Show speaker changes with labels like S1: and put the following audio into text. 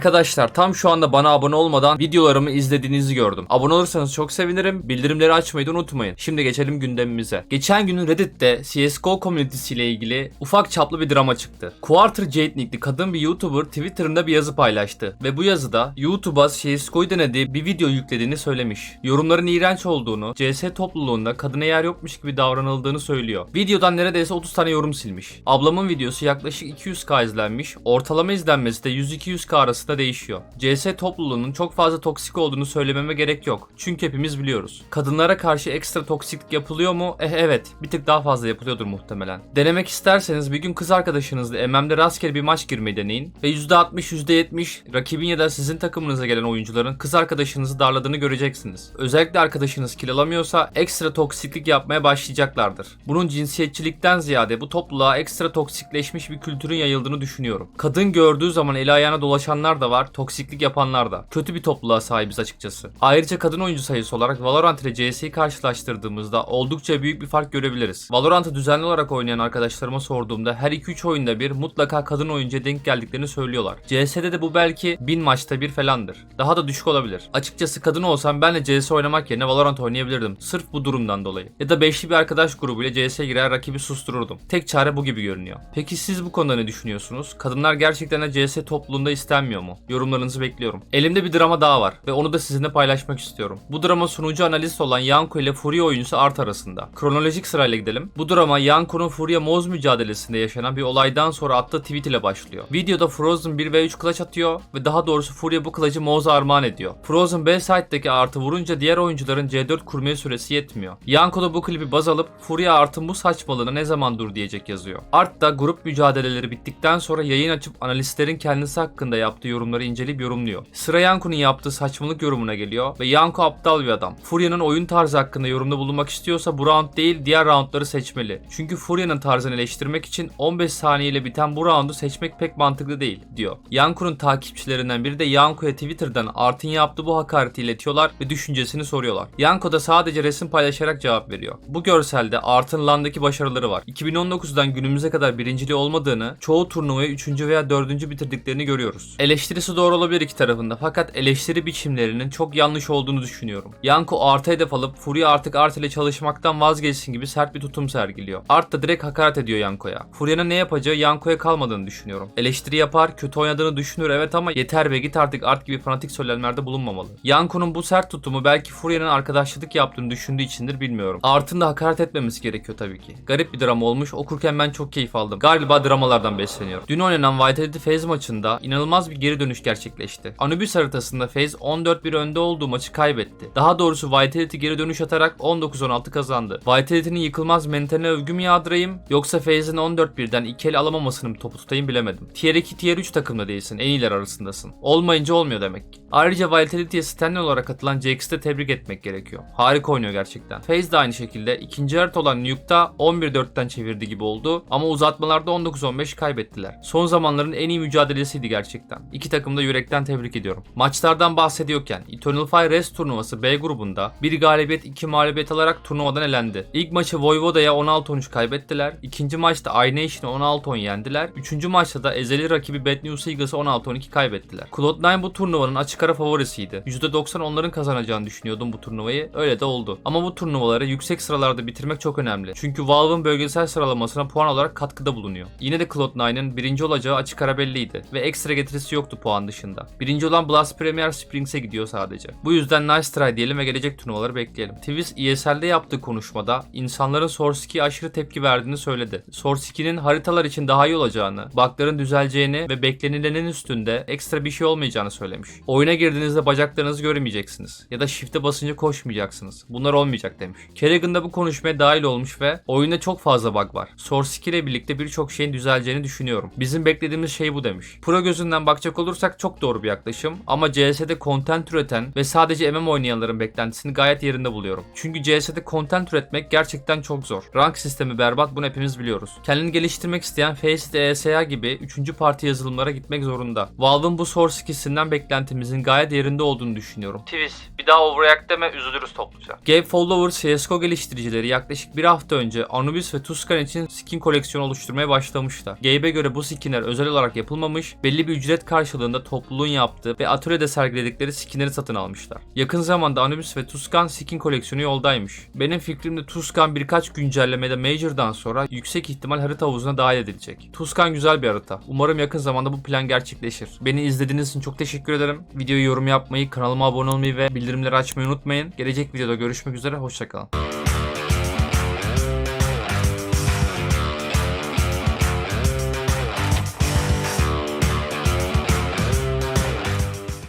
S1: Arkadaşlar tam şu anda bana abone olmadan videolarımı izlediğinizi gördüm. Abone olursanız çok sevinirim. Bildirimleri açmayı da unutmayın. Şimdi geçelim gündemimize. Geçen gün Reddit'te CSGO komünitesiyle ilgili ufak çaplı bir drama çıktı. Quarter Jade nickli kadın bir YouTuber Twitter'ında bir yazı paylaştı. Ve bu yazıda YouTube'a CSGO'yu denediği bir video yüklediğini söylemiş. Yorumların iğrenç olduğunu, CS topluluğunda kadına yer yokmuş gibi davranıldığını söylüyor. Videodan neredeyse 30 tane yorum silmiş. Ablamın videosu yaklaşık 200k izlenmiş. Ortalama izlenmesi de 100-200k arasında değişiyor. CS topluluğunun çok fazla toksik olduğunu söylememe gerek yok. Çünkü hepimiz biliyoruz. Kadınlara karşı ekstra toksiklik yapılıyor mu? Eh evet. Bir tık daha fazla yapılıyordur muhtemelen. Denemek isterseniz bir gün kız arkadaşınızla MM'de rastgele bir maç girmeyi deneyin ve %60 %70 rakibin ya da sizin takımınıza gelen oyuncuların kız arkadaşınızı darladığını göreceksiniz. Özellikle arkadaşınız kill alamıyorsa ekstra toksiklik yapmaya başlayacaklardır. Bunun cinsiyetçilikten ziyade bu topluluğa ekstra toksikleşmiş bir kültürün yayıldığını düşünüyorum. Kadın gördüğü zaman eli ayağına dolaşanlar da var, toksiklik yapanlar da. Kötü bir topluluğa sahibiz açıkçası. Ayrıca kadın oyuncu sayısı olarak Valorant ile CS'yi karşılaştırdığımızda oldukça büyük bir fark görebiliriz. Valorant'ı düzenli olarak oynayan arkadaşlarıma sorduğumda her 2-3 oyunda bir mutlaka kadın oyuncuya denk geldiklerini söylüyorlar. CS'de de bu belki 1000 maçta bir falandır. Daha da düşük olabilir. Açıkçası kadın olsam ben de CS oynamak yerine Valorant oynayabilirdim. Sırf bu durumdan dolayı. Ya da beşli bir arkadaş grubuyla CS'ye girer rakibi sustururdum. Tek çare bu gibi görünüyor. Peki siz bu konuda ne düşünüyorsunuz? Kadınlar gerçekten de CS topluluğunda istenmiyor mu? Yorumlarınızı bekliyorum. Elimde bir drama daha var ve onu da sizinle paylaşmak istiyorum. Bu drama sunucu analist olan Yanko ile Furia oyuncusu Art arasında. Kronolojik sırayla gidelim. Bu drama Yanko'nun Furia Moz mücadelesinde yaşanan bir olaydan sonra attığı tweet ile başlıyor. Videoda Frozen 1 ve 3 kılıç atıyor ve daha doğrusu Furia bu kılıcı Moz'a armağan ediyor. Frozen B site'deki Art'ı vurunca diğer oyuncuların C4 kurmaya süresi yetmiyor. Yanko da bu klibi baz alıp Furia Art'ın bu saçmalığına ne zaman dur diyecek yazıyor. Art da grup mücadeleleri bittikten sonra yayın açıp analistlerin kendisi hakkında yaptığı yorumları inceleyip yorumluyor. Sıra Yanko'nun yaptığı saçmalık yorumuna geliyor ve Yanko aptal bir adam. Furia'nın oyun tarzı hakkında yorumda bulunmak istiyorsa bu round değil diğer roundları seçmeli. Çünkü Furia'nın tarzını eleştirmek için 15 saniyeyle biten bu roundu seçmek pek mantıklı değil diyor. Yanko'nun takipçilerinden biri de Yanko'ya Twitter'dan Art'ın yaptığı bu hakareti iletiyorlar ve düşüncesini soruyorlar. Yanko da sadece resim paylaşarak cevap veriyor. Bu görselde Art'ın LAN'daki başarıları var. 2019'dan günümüze kadar birinciliği olmadığını, çoğu turnuvayı 3. veya 4. bitirdiklerini görüyoruz. Eleştirisi doğru olabilir iki tarafında fakat eleştiri biçimlerinin çok yanlış olduğunu düşünüyorum. Yanko Art'a hedef alıp Furia artık Art ile çalışmaktan vazgeçsin gibi sert bir tutum sergiliyor. Art da direkt hakaret ediyor Yanko'ya. Furia'nın ne yapacağı Yanko'ya kalmadığını düşünüyorum. Eleştiri yapar, kötü oynadığını düşünür evet ama yeter ve git artık Art gibi fanatik söylemlerde bulunmamalı. Yanko'nun bu sert tutumu belki Furia'nın arkadaşlık yaptığını düşündüğü içindir bilmiyorum. Art'ın da hakaret etmemesi gerekiyor tabii ki. Garip bir drama olmuş okurken ben çok keyif aldım. Galiba dramalardan besleniyorum. Dün oynanan Vitality FaZe maçında inanılmaz bir geri dönüş gerçekleşti. Anubis haritasında FaZe 14-1 önde olduğu maçı kaybetti. Daha doğrusu Vitality geri dönüş atarak 19-16 kazandı. Vitality'nin yıkılmaz mentaline övgü mü yağdırayım yoksa FaZe'in 14-1'den 2 el alamamasını mı topu tutayım bilemedim. Tier 2 Tier 3 takımda değilsin en iyiler arasındasın. Olmayınca olmuyor demek ki. Ayrıca Vitality'ye Stanley olarak katılan Jax'i de tebrik etmek gerekiyor. Harika oynuyor gerçekten. FaZe de aynı şekilde ikinci harita olan Nuke'da 11-4'ten çevirdi gibi oldu ama uzatmalarda 19-15 kaybettiler. Son zamanların en iyi mücadelesiydi gerçekten. İki takımı da yürekten tebrik ediyorum. Maçlardan bahsediyorken Eternal Fire Rest turnuvası B grubunda bir galibiyet iki mağlubiyet alarak turnuvadan elendi. İlk maçı Voivoda'ya 16-13 kaybettiler. İkinci maçta iNation'ı 16-10 yendiler. Üçüncü maçta da ezeli rakibi Bad News Eagles'ı 16-12 kaybettiler. Cloud9 bu turnuvanın açık ara favorisiydi. %90 onların kazanacağını düşünüyordum bu turnuvayı. Öyle de oldu. Ama bu turnuvaları yüksek sıralarda bitirmek çok önemli. Çünkü Valve'ın bölgesel sıralamasına puan olarak katkıda bulunuyor. Yine de Cloud9'ın birinci olacağı açık ara belliydi ve ekstra getirisi yoktu puan dışında. Birinci olan Blast Premier Springs'e gidiyor sadece. Bu yüzden nice try diyelim ve gelecek turnuvaları bekleyelim. Twist ESL'de yaptığı konuşmada insanların Source 2'ye aşırı tepki verdiğini söyledi. Source 2'nin haritalar için daha iyi olacağını, bug'ların düzeleceğini ve beklenilenin üstünde ekstra bir şey olmayacağını söylemiş. Oyuna girdiğinizde bacaklarınızı göremeyeceksiniz ya da shift'e basınca koşmayacaksınız. Bunlar olmayacak demiş. Kerrigan da bu konuşmaya dahil olmuş ve oyunda çok fazla bug var. Source 2 ile birlikte birçok şeyin düzeleceğini düşünüyorum. Bizim beklediğimiz şey bu demiş. Pro gözünden bakacak olursak çok doğru bir yaklaşım ama CS'de content üreten ve sadece MM oynayanların beklentisini gayet yerinde buluyorum. Çünkü CS'de content üretmek gerçekten çok zor. Rank sistemi berbat bunu hepimiz biliyoruz. Kendini geliştirmek isteyen Faceit ESA gibi 3. parti yazılımlara gitmek zorunda. Valve'ın bu Source 2'sinden beklentimizin gayet yerinde olduğunu düşünüyorum. Twist Bir daha overreact deme üzülürüz topluca. Gabe Follower CSGO geliştiricileri yaklaşık bir hafta önce Anubis ve Tuscan için skin koleksiyonu oluşturmaya başlamışlar. Gabe'e göre bu skinler özel olarak yapılmamış, belli bir ücret karşılığında topluluğun yaptığı ve atölyede sergiledikleri skinleri satın almışlar. Yakın zamanda Anubis ve Tuscan skin koleksiyonu yoldaymış. Benim fikrimde Tuscan birkaç güncellemede Major'dan sonra yüksek ihtimal harita havuzuna dahil edilecek. Tuscan güzel bir harita. Umarım yakın zamanda bu plan gerçekleşir. Beni izlediğiniz için çok teşekkür ederim. Videoyu yorum yapmayı, kanalıma abone olmayı ve bildirimleri açmayı unutmayın. Gelecek videoda görüşmek üzere, hoşçakalın.